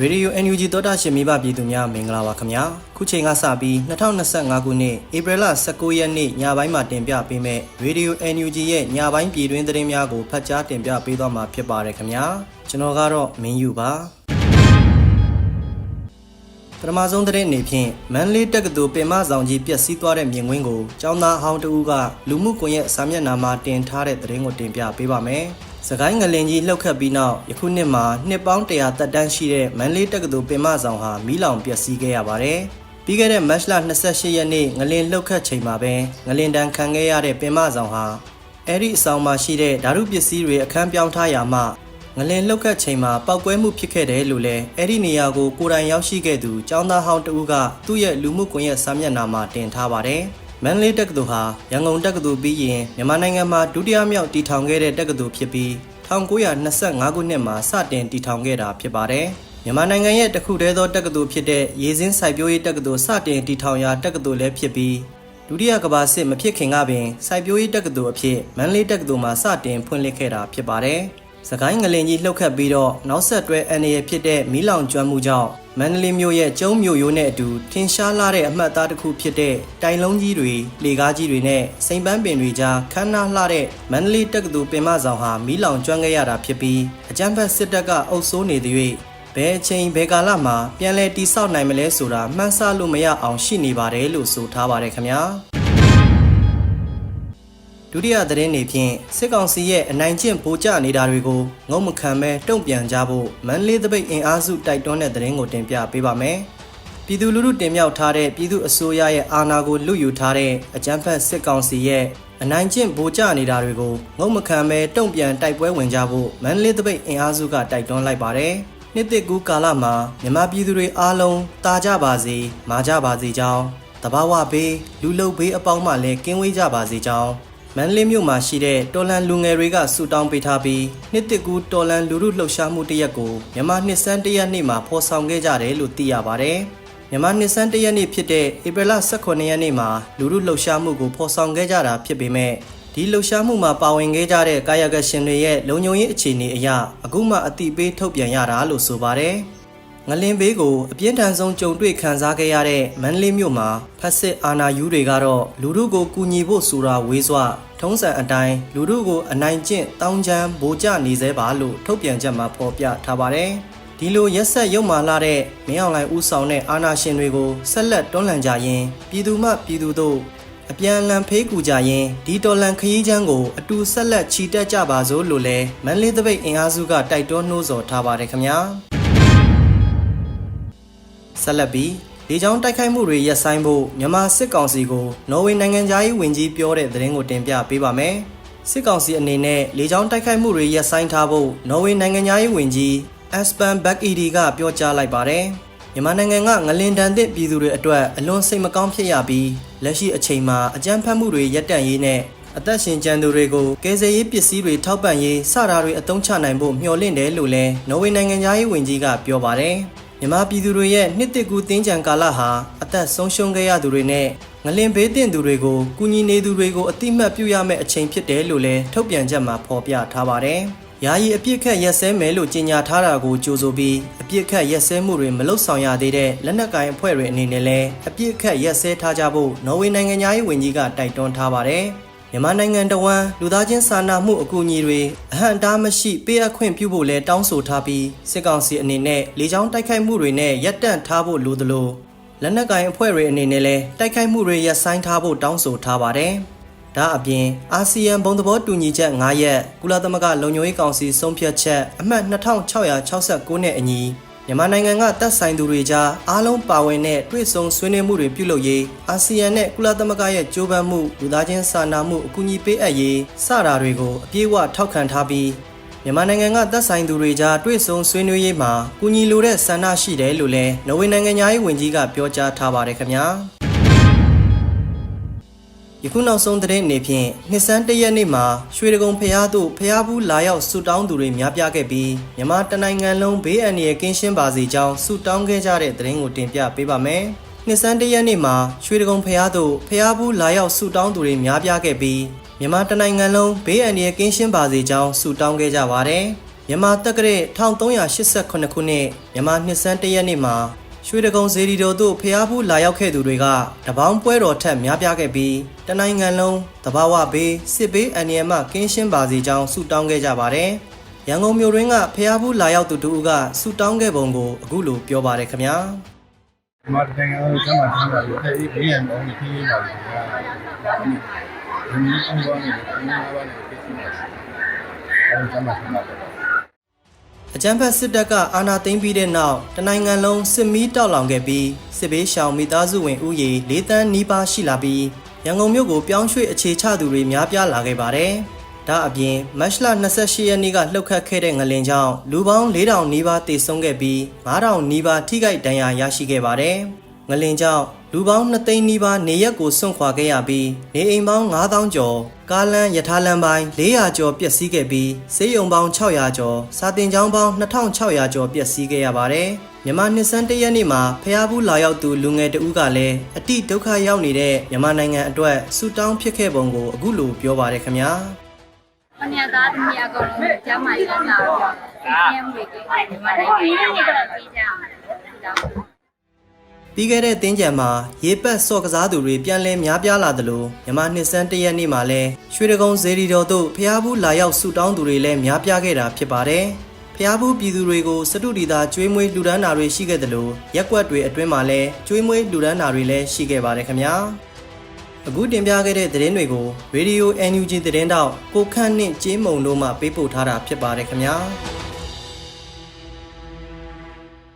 ရေဒီယို NUG သောတာရှင်မိဘပြည်သူများမင်္ဂလာပါခင်ဗျာခုချိန်ကစပြီး2025ခုနှစ်ဧပြီလ19ရက်နေ့ညပိုင်းမှာတင်ပြပေးမယ့်ရေဒီယို NUG ရဲ့ညပိုင်းပြည်တွင်းသတင်းများကိုဖတ်ကြားတင်ပြပေးသွားမှာဖြစ်ပါတယ်ခင်ဗျာကျွန်တော်ကတော့မင်းယူပါပထမဆုံးသတင်းအနေဖြင့်မန်လေးတက္ကသိုလ်ပင်မဆောင်ကြီးပျက်စီးသွားတဲ့မြင်ကွင်းကိုကျောင်းသားအဟောင်းတဦးကလူမှုကွန်ရက်စာမျက်နှာမှာတင်ထားတဲ့သတင်းကိုတင်ပြပေးပါမယ်။ စကိုင်းငလင်ကြီးလှုပ်ခတ်ပြီးနောက်ယခုနှစ်မှာနှစ်ပေါင်း100တက်တန်းရှိတဲ့မန်လေးတက္ကသိုလ်ပင်မဆောင်ဟာမီးလောင်ပျက်စီးခဲ့ရပါတယ်။ပြီးခဲ့တဲ့မတ်လ28ရက်နေ့ငလင်လှုပ်ခတ်ချိန်မှာပဲငလင်တန်းခံခဲ့ရတဲ့ပင်မဆောင်ဟာအဲ့ဒီအဆောင်မှာရှိတဲ့ဓာတုပစ္စည်းတွေအခန်းပြောင်းထားရာမှငလင်လှုပ်ခတ်ချိန်မှာပောက်ကွဲမှုဖြစ်ခဲ့တယ်လို့လည်းအဲ့ဒီနေရာကိုကိုယ်တိုင်ရောက်ရှိခဲ့သူចောင်းသားဟောင်းတဦးကသူ့ရဲ့လူမှုကွန်ရက်စာမျက်နှာမှာတင်ထားပါတယ်။ မန်လေးတက္ကသိုလ်ဟာရန်ကုန်တက္ကသိုလ်ပြီးရင်မြန်မာနိုင်ငံမှာဒုတိယမြောက်တည်ထောင်ခဲ့တဲ့တက္ကသိုလ်ဖြစ်ပြီး1925ခုနှစ်မှာစတင်တည်ထောင်ခဲ့တာဖြစ်ပါတယ်။မြန်မာနိုင်ငံရဲ့တခုတည်းသောတက္ကသိုလ်ဖြစ်တဲ့ရေစင်းစိုက်ပျိုးရေးတက္ကသိုလ်စတင်တည်ထောင်ရာတက္ကသိုလ်လည်းဖြစ်ပြီးဒုတိယကမ္ဘာစစ်မဖြစ်ခင်ကပင်စိုက်ပျိုးရေးတက္ကသိုလ်အဖြစ်မန်လေးတက္ကသိုလ်မှာစတင်ဖွင့်လှစ်ခဲ့တာဖြစ်ပါတယ်။ စကိုင်းငလင်ကြီးလှုပ်ခတ်ပြီးတော့နောက်ဆက်တွဲအန်ရဖြစ်တဲ့မီးလောင်ကျွမ်းမှုကြောင့်မန္တလေးမြို့ရဲ့ကျုံးမြို့ရိုးနဲ့အတူထင်ရှားလာတဲ့အမှတ်အသားတစ်ခုဖြစ်တဲ့တိုင်လုံးကြီးတွေလေကားကြီးတွေနဲ့စိန်ပန်းပင်တွေကြားခမ်းနားလှတဲ့မန္တလေးတက္ကသိုလ်ပင်မဆောင်ဟာမီးလောင်ကျွမ်းခဲ့ရတာဖြစ်ပြီးအကြမ်းဖက်စစ်တပ်ကအုပ်စိုးနေသည်၍ဘယ်အချိန်ဘယ်ကာလမှာပြန်လည်တိစောက်နိုင်မလဲဆိုတာမှန်းဆလို့မရအောင်ရှိနေပါတယ်လို့ဆိုထားပါတယ်ခင်ဗျာ ဒုတိယသတင်းတွေဖြင့်စစ်ကောင်စီရဲ့အနိုင်ကျင့်ဗိုလ်ကျနေတာတွေကိုငုံမခံမဲတုံ့ပြန်ကြဖို့မန်လေးတပိတ်အင်အားစုတိုက်တွန်းတဲ့သတင်းကိုတင်ပြပေးပါမယ်။ပြည်သူလူထုတင်မြှောက်ထားတဲ့ပြည်သူအစိုးရရဲ့အာဏာကိုလွတ်ယူထားတဲ့အကြမ်းဖက်စစ်ကောင်စီရဲ့အနိုင်ကျင့်ဗိုလ်ကျနေတာတွေကိုငုံမခံမဲတုံ့ပြန်တိုက်ပွဲဝင်ကြဖို့မန်လေးတပိတ်အင်အားစုကတိုက်တွန်းလိုက်ပါတယ်။နှစ်တစ်ကူးကာလမှာမြန်မာပြည်သူတွေအားလုံးတာကြပါစေမာကြပါစေကြောင်းတဘာဝဘေးလူလုဘေးအပေါင်းမှလည်းကင်းဝေးကြပါစေကြောင်း မန္တလေးမြို့မှာရှိတဲ့တော်လန်လူငယ်တွေကဆူတောင်းပေးထားပြီးနှစ်တစ်ကူတော်လန်လူမှုလှုပ်ရှားမှုတစ်ရက်ကိုမြန်မာနှစ်စန်းတစ်ရက်နေ့မှာဖော်ဆောင်ခဲ့ကြတယ်လို့သိရပါတယ်။မြန်မာနှစ်စန်းတစ်ရက်နေ့ဖြစ်တဲ့ဧပြီလ18ရက်နေ့မှာလူမှုလှုပ်ရှားမှုကိုဖော်ဆောင်ခဲ့ကြတာဖြစ်ပေမဲ့ဒီလှုပ်ရှားမှုမှာပါဝင်ခဲ့ကြတဲ့ကာယကရှင်တွေရဲ့လုံခြုံရေးအခြေအနေအရအခုမှအတိပေးထုတ်ပြန်ရတာလို့ဆိုပါတယ်။ငလင်ဘေးကိုအပြင်းထန်ဆုံးကြုံတွေ့ခံစားခဲ့ရတဲ့မန္တလေးမြို့မှာဖက်စစ်အာဏာယူတွေကတော့လူတို့ကိုကူညီဖို့ဆိုတာဝေးစွာ ထုံးစံအတိုင်းလူတို့ကိုအနိုင်ကျင့်တောင်းချမ်းဗိုလ်ကျနေသေးပါလို့ထုတ်ပြန်ချက်မှာဖော်ပြထားပါတယ်။ဒီလိုရက်ဆက်ရုံမာလာတဲ့မင်းအောင်လှိုင်ဦးဆောင်တဲ့အာဏာရှင်တွေကိုဆက်လက်တွန်းလှန်ကြရင်ပြည်သူမှပြည်သူတို့အပြန်အလှန်ဖေးကူကြရင်ဒီတော်လန်ခရီးချမ်းကိုအတူဆက်လက်ချီတက်ကြပါစို့လို့လဲမန်လေးသပိတ်အင်အားစုကတိုက်တွန်းနှိုးဆော်ထားပါတယ်ခင်ဗျာ။ဆက်လက်ပြီး လေကြောင်းတိုက်ခိုက်မှုတွေရပ်ဆိုင်းဖို့မြန်မာစစ်ကောင်စီကိုနော်ဝေနိုင်ငံသားရေးဝန်ကြီးပြောတဲ့သတင်းကိုတင်ပြပေးပါမယ်။စစ်ကောင်စီအနေနဲ့လေကြောင်းတိုက်ခိုက်မှုတွေရပ်ဆိုင်းထားဖို့နော်ဝေနိုင်ငံသားရေးဝန်ကြီးအစပန်ဘက်အီဒီကပြောကြားလိုက်ပါတယ်။မြန်မာနိုင်ငံကငလင်တန်တဲ့ပြည်သူတွေအတွက်အလွန်စိတ်မကောင်းဖြစ်ရပြီးလက်ရှိအချိန်မှာအကြမ်းဖက်မှုတွေရပ်တန့်ရေးနဲ့အသက်ရှင်ကျန်သူတွေကိုကယ်ဆယ်ရေးပစ္စည်းတွေထောက်ပံ့ရေးစတာတွေအသုံးချနိုင်ဖို့မျှော်လင့်တယ်လို့လည်းနော်ဝေနိုင်ငံသားရေးဝန်ကြီးကပြောပါတယ်။ မြန်မာပြည်သူတွေရဲ့နှစ်တစ်ကူတင်းကြံကာလဟာအသက်ဆုံးရှုံးခဲ့ရသူတွေနဲ့ငလင်ဘေးတင်သူတွေကိုကူညီနေသူတွေကိုအတိမတ်ပြုရမယ့်အချိန်ဖြစ်တယ်လို့လည်းထုတ်ပြန်ချက်မှာဖော်ပြထားပါတယ်။ယာယီအပြစ်ခတ်ရက်စဲမယ်လို့ကြေညာထားတာကိုကြိုဆိုပြီးအပြစ်ခတ်ရက်စဲမှုတွေမလုပ်ဆောင်ရသေးတဲ့လက်နက်ကိုင်အဖွဲ့တွေအနေနဲ့လည်းအပြစ်ခတ်ရက်စဲထားကြဖို့နော်ဝေနိုင်ငံသားရေးဝန်ကြီးကတိုက်တွန်းထားပါတယ်။ မြန်မာနိုင်ငံတဝန်းလူသားချင်းစာနာမှုအကူအညီတွေအဟန့်တားမရှိပေးအပ်ခွင့်ပြုဖို့လဲတောင်းဆိုထားပြီးစစ်ကောင်စီအနေနဲ့လေကြောင်းတိုက်ခိုက်မှုတွေနဲ့ရပ်တန့်ထားဖို့လိုသလိုလက်နက်ကိုင်အဖွဲ့တွေအနေနဲ့လည်းတိုက်ခိုက်မှုတွေရပ်ဆိုင်းထားဖို့တောင်းဆိုထားပါတယ်။ဒါအပြင်အာဆီယံဘုံသဘောတူညီချက်9ရက်ကုလသမဂ္ဂလုံခြုံရေးကောင်စီဆုံးဖြတ်ချက်အမှတ်2669နဲ့အညီ မြန်မာနိုင်ငံကတပ်ဆိုင်သူတွေကြားအားလုံးပါဝင်တဲ့တွေ့ဆုံဆွေးနွေးမှုတွေပြုလုပ်ရေးအာဆီယံနဲ့ကုလသမဂ္ဂရဲ့ကြိုးပမ်းမှုလူသားချင်းစာနာမှုအကူအညီပေးအပ်ရေးစတာတွေကိုအပြည့်အဝထောက်ခံထားပြီးမြန်မာနိုင်ငံကတပ်ဆိုင်သူတွေကြားတွေ့ဆုံဆွေးနွေးရေးမှာကူညီလိုတဲ့ဆန္ဒရှိတယ်လို့လည်းနော်ဝေနိုင်ငံသားရေးဝန်ကြီးကပြောကြားထားပါတယ်ခင်ဗျာ။ ယခုနောက်ဆုံးသတင်းအနေဖြင့်နှစ်စန်းတရက်နေ့မှာရွှေဒဂုံဖျားသို့ဖျားဘူးလာရောက်ဆူတောင်းသူတွေများပြားခဲ့ပြီးမြန်မာတနိုင်ငံလုံးဘေးအန္တရာယ်ကင်းရှင်းပါစေကြောင်းဆူတောင်းခဲ့ကြတဲ့သတင်းကိုတင်ပြပေးပါမယ်။နှစ်စန်းတရက်နေ့မှာရွှေဒဂုံဖျားသို့ဖျားဘူးလာရောက်ဆူတောင်းသူတွေများပြားခဲ့ပြီးမြန်မာတနိုင်ငံလုံးဘေးအန္တရာယ်ကင်းရှင်းပါစေကြောင်းဆူတောင်းခဲ့ကြပါတယ်။မြန်မာတက္ကရာ1388ခုနှစ်မြန်မာနှစ်ဆန်းတရက်နေ့မှာ ရွှေတကုံဇေဒီတော်သို့ဖျားဖူးလာရောက်ခဲ့သူတွေကတပေါင်းပွဲတော်ထက်များပြားခဲ့ပြီးတနိုင်ငံလုံးတဘာဝဘေးစစ်ဘေးအန္တရာယ်မှကင်းရှင်းပါစေကြောင်းဆုတောင်းခဲ့ကြပါတယ်။ရန်ကုန်မြို့တွင်းကဖျားဖူးလာရောက်သူတို့ကဆုတောင်းခဲ့ပုံကိုအခုလိုပြောပါတယ်ခင်ဗျာ။ဒီမှာတိုင်းအောင်ကျမ်းမာချမ်းသာပြီးအဲဒီဘေးရန်အောင်ကြီးကြီးပါလို့ခင်ဗျာဒီနေ့အောင်ပါနေတယ်ဒီနေ့ပါနေတယ်ပြည့်စုံပါအဲဒီကျမ်းမာချမ်းသာတယ် အကြမ်းဖက်စစ်တပ်ကအာဏာသိမ်းပြီးတဲ့နောက်တနိုင်ငံလုံးစစ်မီးတောက်လောင်ခဲ့ပြီးစစ်ဘေးရှောင်မိသားစုဝင်ဥယေ၄တန်းနီးပါးရှိလာပြီးရန်ကုန်မြို့ကိုပြောင်းရွှေ့အခြေချသူတွေများပြားလာခဲ့ပါတယ်။ဒါအပြင်မတ်လ28ရက်နေ့ကလှုပ်ခတ်ခဲ့တဲ့ငလင်ကြောင့်လူပေါင်း4000နီးပါးတေဆုံးခဲ့ပြီး9000နီးပါးထိခိုက်ဒဏ်ရာရရှိခဲ့ပါတယ်။ငလင်ကြောင့် လူပေါင်း2သိန်းနီးပါးနေရက်ကိုစွန့်ခွာခဲ့ရပြီးနေအိမ်ပေါင်း9000ကျော်ကားလမ်းရထားလမ်းပိုင်း400ကျော်ပျက်စီးခဲ့ပြီးစေယုံပေါင်း600ကျော်စာတင်ကျောင်းပေါင်း2600ကျော်ပျက်စီးခဲ့ရပါတယ်။မြန်မာနှစ်စန်းတရက်နေ့မှာဖျားဘူးလာရောက်သူလူငယ်တဦးကလည်းအတိဒုက္ခရောက်နေတဲ့မြန်မာနိုင်ငံအတွက်ဆူတောင်းဖြစ်ခဲ့ပုံကိုအခုလိုပြောပါတယ်ခင်ဗျာ။မနေ့သားတမီအကောင်လုံးကျမ်းမာရေးလာတော့ပြန်ဝေးကြဒီမှာလည်းပြေးကြပြေးကြအောင်ဒီတော့ ပြီးခဲ့တဲ့တင်းကြံမှာရေပတ်စော့ကစားသူတွေပြန်လဲများပြားလာသလိုမြန်မာနှစ်စန်းတရက်နေ့မှာလဲရွှေတကုံဇေဒီတော်တို့ဖျားဘူးလာရောက်ဆူတောင်းသူတွေလည်းများပြားခဲ့တာဖြစ်ပါတယ်။ဖျားဘူးပြည်သူတွေကိုစတုဒီတာကျွေးမွေးလှူဒန်းတာတွေရှိခဲ့သလိုရက်ကွက်တွေအတွင်းမှာလဲကျွေးမွေးလှူဒန်းတာတွေလည်းရှိခဲ့ပါတယ်ခင်ဗျာ။အခုတင်ပြခဲ့တဲ့သတင်းတွေကို Radio NUG သတင်းတောက်ကိုခန့်နှင့်ကျေးမုံတို့မှပေးပို့ထားတာဖြစ်ပါတယ်ခင်ဗျာ။